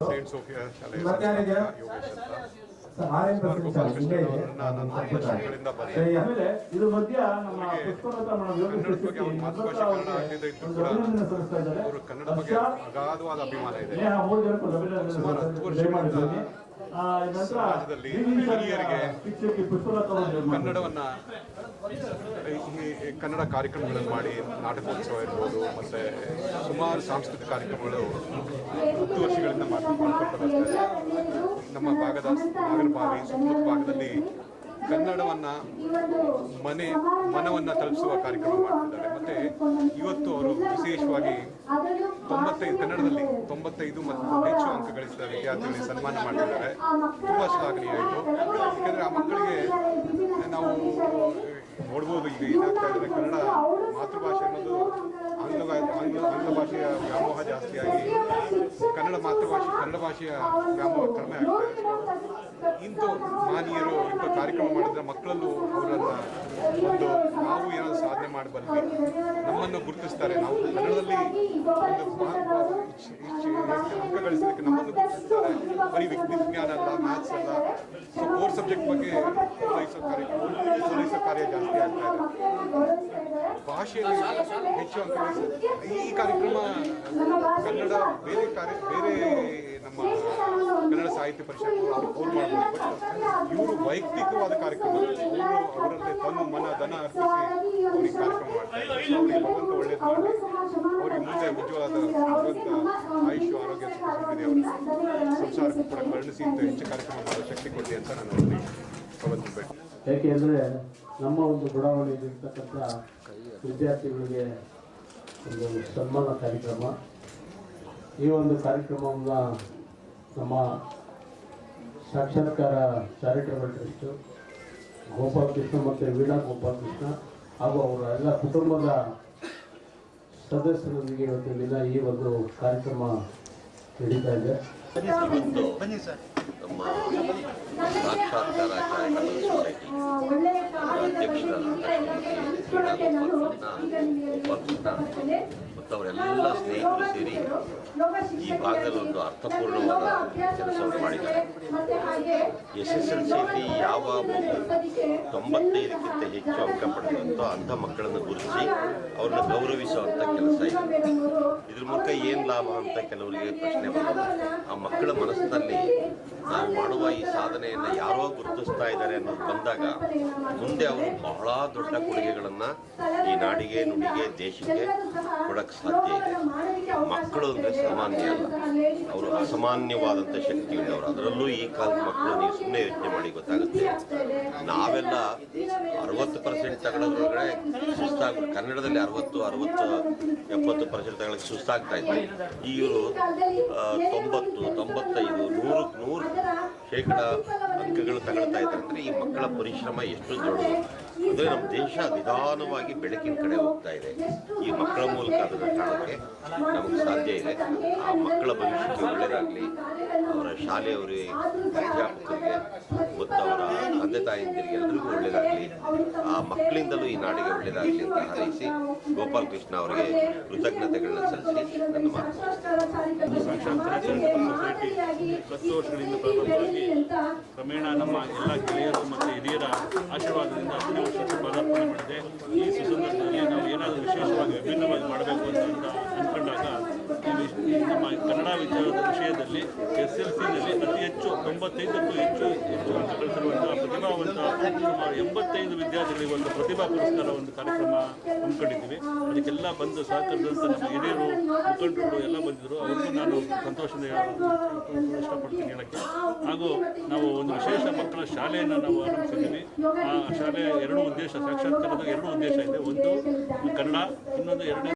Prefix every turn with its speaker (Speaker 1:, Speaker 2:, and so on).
Speaker 1: ಶಾಲೆಯ
Speaker 2: ಮಧ್ಯಾಹ್ನಕ್ಕೆ
Speaker 1: ಯೋಗೇಶ್ ಅಂತ
Speaker 2: ಇದೆ
Speaker 3: ಮಧ್ಯ ನಮ್ಮ
Speaker 1: ಬಗ್ಗೆ ಅಗಾಧವಾದ ಅಭಿಮಾನ ಇದೆ ಸಮಾಜದಲ್ಲಿ ಹಿರಿಯರಿಗೆ ಕನ್ನಡವನ್ನ ಕನ್ನಡ ಕಾರ್ಯಕ್ರಮಗಳನ್ನು ಮಾಡಿ ನಾಟಕೋತ್ಸವ ಇರ್ಬೋದು ಮತ್ತೆ ಸುಮಾರು ಸಾಂಸ್ಕೃತಿಕ ಕಾರ್ಯಕ್ರಮಗಳು ಹತ್ತು ವರ್ಷಗಳಿಂದ. ನಮ್ಮ ಭಾಗದ ನಾಗರಬಾವಿ ಸುತ್ತಮುತ್ತ ಭಾಗದಲ್ಲಿ ಕನ್ನಡವನ್ನ ಮನೆ ಮನವನ್ನ ತಲುಪಿಸುವ ಕಾರ್ಯಕ್ರಮ ಮಾಡ್ತಿದ್ದಾರೆ ಮತ್ತೆ ಇವತ್ತು ಅವರು ವಿಶೇಷವಾಗಿ ತೊಂಬತ್ತೈದು ಕನ್ನಡದಲ್ಲಿ ತೊಂಬತ್ತೈದು ಮತ್ತು ಹೆಚ್ಚು ಅಂಕ ಗಳಿಸಿದ ವಿದ್ಯಾರ್ಥಿಗಳಿಗೆ ಸನ್ಮಾನ ಮಾಡಿದ್ದಾರೆ. ತುಂಬಾ ಶ್ಲಾಘನೀಯ ಆಯಿತು ಯಾಕಂದ್ರೆ ಆ ಮಕ್ಕಳಿಗೆ ನಾವು ನೋಡ್ಬೋದು ಈಗ ಏನಾಗ್ತಾ ಇದ್ರೆ ಕನ್ನಡ ಮಾತೃಭಾಷೆ ಅನ್ನೋದು ಆಂಗ್ಲ ಆಂಗ್ಲ ಆಂಗ್ಲ ಭಾಷೆಯ ವ್ಯಾಮೋಹ ಜಾಸ್ತಿಯಾಗಿ ಕನ್ನಡ ಮಾತೃಭಾಷೆ, ಕನ್ನಡ ಭಾಷೆಯ ವ್ಯಾಮೋಹ ಕಡಿಮೆ ಆಗ್ತಾ ಇದೆ. ಇಂಥ ಮಾನೀಯರು ಇಂಥ ಕಾರ್ಯಕ್ರಮ ಮಾಡಿದ್ರೆ ಮಕ್ಕಳಲ್ಲೂ ಅವರನ್ನ ಒಂದು ನಾವು ಏನಾದರೂ ಸಾಧನೆ ಮಾಡಬಲ್ವಿ ನಮ್ಮನ್ನು ಗುರುತಿಸ್ತಾರೆ. ನಾವು ಕನ್ನಡದಲ್ಲಿ ಒಂದು ಅಂಕ ಗಳಿಸಲಿಕ್ಕೆ ನಮ್ಮನ್ನು ಗುರುತಿಸ್ತಾರೆ. ಬರೀ ವಿಜ್ಞಾನ ಅಲ್ಲ ಮ್ಯಾಥ್ಸ್ ಅಲ್ಲ. ಸೊ ಕೋರ್ ಸಬ್ಜೆಕ್ಟ್ ಬಗ್ಗೆ ಪೂರೈಸೋ ಕಾರ್ಯ ಕಾರ್ಯ ಜಾಸ್ತಿ. ಭಾಷೆಯಲ್ಲಿ ಹೆಚ್ಚು ಅಂತ ಈ ಕಾರ್ಯಕ್ರಮ ಕನ್ನಡ ಬೇರೆ ಕಾರ್ಯ, ಬೇರೆ ನಮ್ಮ ಕನ್ನಡ ಸಾಹಿತ್ಯ ಪರಿಷತ್ ಅವರು ಫೋನ್ ಮಾಡ್ಬೋದು. ಇವರು ವೈಯಕ್ತಿಕವಾದ ಕಾರ್ಯಕ್ರಮ. ಅವರು ಅವರಲ್ಲಿ ತನ್ನ ಮನ, ಧನ ಅರ್ಪಿಸಿ ಅವರಿಗೆ ಕಾರ್ಯಕ್ರಮ ಮಾಡ್ತಾರೆ. ಅವ್ರಿಗೆ ಭಗವಂತ ಒಳ್ಳೇದು ಮಾಡಿ ಅವರಿಗೆ ಮುಂದೆ ಉಜ್ವಲಾದ ಭಗವಂತ ಆಯುಷ್, ಆರೋಗ್ಯ ಸುಖ ಸಮೃದ್ಧಿ ಅವರ ಸಂಸಾರಕ್ಕೂ ಕೂಡ ಕರುಣಿಸಿ ಹೆಚ್ಚು ಕಾರ್ಯಕ್ರಮ ಮಾಡೋ ಶಕ್ತಿ ಕೊಡಿ ಅಂತ ನಾನು ಭಗವಂತ ಬೇಕು
Speaker 3: ಯಾಕೆಂದರೆ ನಮ್ಮ ಒಂದು ಬಡಾವಣೆಯಲ್ಲಿರ್ತಕ್ಕಂಥ ವಿದ್ಯಾರ್ಥಿಗಳಿಗೆ ಒಂದು ಸನ್ಮಾನ ಕಾರ್ಯಕ್ರಮ. ಈ ಒಂದು ಕಾರ್ಯಕ್ರಮವನ್ನು ನಮ್ಮ ಸಾಕ್ಷಾತ್ಕಾರ ಚಾರಿಟಬಲ್ ಟ್ರಸ್ಟು, ಗೋಪಾಲಕೃಷ್ಣ ಮತ್ತು ವೀಣಾ ಗೋಪಾಲಕೃಷ್ಣ ಹಾಗೂ ಅವರ ಎಲ್ಲ ಕುಟುಂಬದ ಸದಸ್ಯರೊಂದಿಗೆ ಇವತ್ತಿನ ದಿನ ಈ ಒಂದು ಕಾರ್ಯಕ್ರಮ ನಡೀತಾ ಇದೆ.
Speaker 4: ನಮ್ಮ ಸಾಕ್ಷಾತ್ಕಾರ ಚಾರಿಟಬಲ್ ಸೊಸೈಟಿ ವೀಣಾ ಮತ್ತು ಅವರೆಲ್ಲ ಸ್ನೇಹಿತರು ಸೇರಿ ಈ ಭಾಗದಲ್ಲಿ ಒಂದು ಅರ್ಥಪೂರ್ಣವಾದ ಕೆಲಸವನ್ನು ಮಾಡಿದ್ದಾರೆ ಎಸ್ ಎಸ್ ಎಲ್ ಸಿಯಲ್ಲಿ ಯಾವ ತೊಂಬತ್ತೈದಕ್ಕಿಂತ ಹೆಚ್ಚು ಅಂಕ ಪಡೆದಂತೋ ಅಂಥ ಮಕ್ಕಳನ್ನು ಗುರುತಿಸಿ ಅವ್ರನ್ನ ಗೌರವಿಸುವಂಥ ಕೆಲಸ ಇದೆ ಇದ್ರ ಮೂಲಕ ಏನು ಲಾಭ ಅಂತ ಕೆಲವರಿಗೆ ಪ್ರಶ್ನೆ ಬರುತ್ತೆ ಆ ಮಕ್ಕಳ ಮನಸ್ಸಿನಲ್ಲಿ ನಾವು ಮಾಡುವ ಈ ಸಾಧನೆಯನ್ನು ಯಾರೋ ಗುರುತಿಸ್ತಾ ಇದ್ದಾರೆ ಅನ್ನೋದು ಬಂದಾಗ ಮುಂದೆ ಅವರು ಬಹಳ ದೊಡ್ಡ ಕೊಡುಗೆಗಳನ್ನು ಈ ನಾಡಿಗೆ ನುಡಿಗೆ ದೇಶಕ್ಕೆ ಕೊಡಕ್ಕೆ ಸಾಧ್ಯ ಇದೆ. ಮಕ್ಕಳು ಅಂದರೆ ಸಾಮಾನ್ಯ ಅಲ್ಲ. ಅವರು ಅಸಾಮಾನ್ಯವಾದಂಥ ಶಕ್ತಿ ಉಳ್ಳವರು ಅದರಲ್ಲೂ ಈ ಕಾಲದ ಮಕ್ಕಳು ನೀವು ಸುಮ್ಮನೆ ಯೋಚನೆ ಮಾಡಿ ಗೊತ್ತಾಗುತ್ತೆ. ನಾವೆಲ್ಲ ಅರವತ್ತು ಪರ್ಸೆಂಟ್ ತಗೊಳ್ಳೋದ್ರೊಳಗಡೆ ಸುಸ್ತಾಗ ಕನ್ನಡದಲ್ಲಿ ಅರವತ್ತು ಅರವತ್ತು, ಎಪ್ಪತ್ತು ಪರ್ಸೆಂಟ್ ತಗೊಳಕ್ಕೆ ಸುಸ್ತಾಗ್ತಾ ಇದ್ದಾರೆ ಇವರು ತೊಂಬತ್ತು, ತೊಂಬತ್ತೈದು, ನೂರಕ್ಕೆ ನೂರು ಶೇಕಡ ಅಂಕಗಳು ತಗೊಳ್ತಾ ಇದ್ದಾರೆ ಅಂದರೆ ಈ ಮಕ್ಕಳ ಪರಿಶ್ರಮ ಎಷ್ಟು ದೊಡ್ಡದು ಅಂದರೆ ನಮ್ಮ ದೇಶ ನಿಧಾನವಾಗಿ ಬೆಳಕಿನ ಕಡೆ ಹೋಗ್ತಾ ಇದೆ. ಈ ಮಕ್ಕಳ ಮೂಲಕ ಅದನ್ನು ಕಾಣೋಕ್ಕೆ ನಮಗೆ ಸಾಧ್ಯ ಇದೆ. ಆ ಮಕ್ಕಳ ಭವಿಷ್ಯಕ್ಕೆ ಒಳ್ಳೆಯದಾಗಲಿ ಅವರ ಶಾಲೆಯವರಿಗೆ ಅಧ್ಯಾಪಕರಿಗೆ ಮತ್ತು ಅವರ ತಂದೆ ತಾಯಂದಿರಿಗೆ ಎಲ್ರಿಗೂ ಒಳ್ಳೆಯದಾಗಲಿ ಆ ಮಕ್ಕಳಿಂದಲೂ ಈ ನಾಡಿಗೆ ಒಳ್ಳೆಯದಾಗಲಿ ಅಂತ ಹಾರೈಸಿ ಗೋಪಾಲಕೃಷ್ಣ ಅವರಿಗೆ ಕೃತಜ್ಞತೆಗಳನ್ನ ಸಲ್ಲಿಸಿ ನನ್ನ ಮಾತು
Speaker 5: ಹತ್ತು ವರ್ಷಗಳಿಂದ ಪ್ರಾರಂಭವಾಗಿ ಕ್ರಮೇಣ ನಮ್ಮ ಎಲ್ಲ ಗೆಳೆಯರು ಮತ್ತು ಹಿರಿಯರ ಆಶೀರ್ವಾದದಿಂದ ಹತ್ತನೇ ವರ್ಷಕ್ಕೆ ಪದಾರ್ಪಣೆ ಮಾಡಿದೆ ಈ ಸುಸಂದರ್ಭದಲ್ಲಿ ನಾವು ಏನಾದರೂ ವಿಶೇಷವಾಗಿ ವಿಭಿನ್ನವಾಗಿ ಮಾಡಬೇಕು ಅಂತ ಅಂತ ಅಂದ್ಕೊಂಡಾಗ ಈ ವಿಷ್- ಈ ನಮ್ಮ ಕನ್ನಡ ವಿಚಾರದ ವಿಷಯದಲ್ಲಿ ಎಸ್ ಎಲ್ ಸಿನಲ್ಲಿ ಅತಿ ಹೆಚ್ಚು ತೊಂಬತ್ತೈದಕ್ಕೂ ಹೆಚ್ಚು ಹೆಚ್ಚು ಅಂಕ ಗಳಿಸಿರುವಂತಹ ಪ್ರತಿಭಾವಂತ ಸುಮಾರು ಎಂಬತ್ತೈದು ವಿದ್ಯಾರ್ಥಿಗಳಿಗೆ ಒಂದು ಪ್ರತಿಭಾ ಪುರಸ್ಕಾರ ಒಂದು ಕಾರ್ಯಕ್ರಮ ಹಮ್ಮಿಕೊಂಡಿದ್ದೀವಿ. ಅದಕ್ಕೆಲ್ಲ ಬಂದು ಸಹಕರಿಸಿದಂಥ ನಮ್ಮ ಹಿರಿಯರು ಮುಖಂಡರು ಎಲ್ಲ ಬಂದಿದ್ದರು. ಅವರಿಗೂ ನಾನು ಸಂತೋಷದಿಂದ ಇಷ್ಟಪಡ್ತೀನಿ ಹೇಳಕ್ಕೆ. ಹಾಗೂ ನಾವು ಒಂದು ವಿಶೇಷ ಮಕ್ಕಳ ಶಾಲೆಯನ್ನು ನಾವು ಆರಂಭಿಸಿದ್ದೀವಿ. ಆ ಶಾಲೆಯ ಎರಡು ಉದ್ದೇಶ, ಸಾಕ್ಷಾತ್ಕಾರದ ಎರಡು ಉದ್ದೇಶ ಇದೆ. ಒಂದು ಕನ್ನಡ, ಇನ್ನೊಂದು ಎರಡನೇ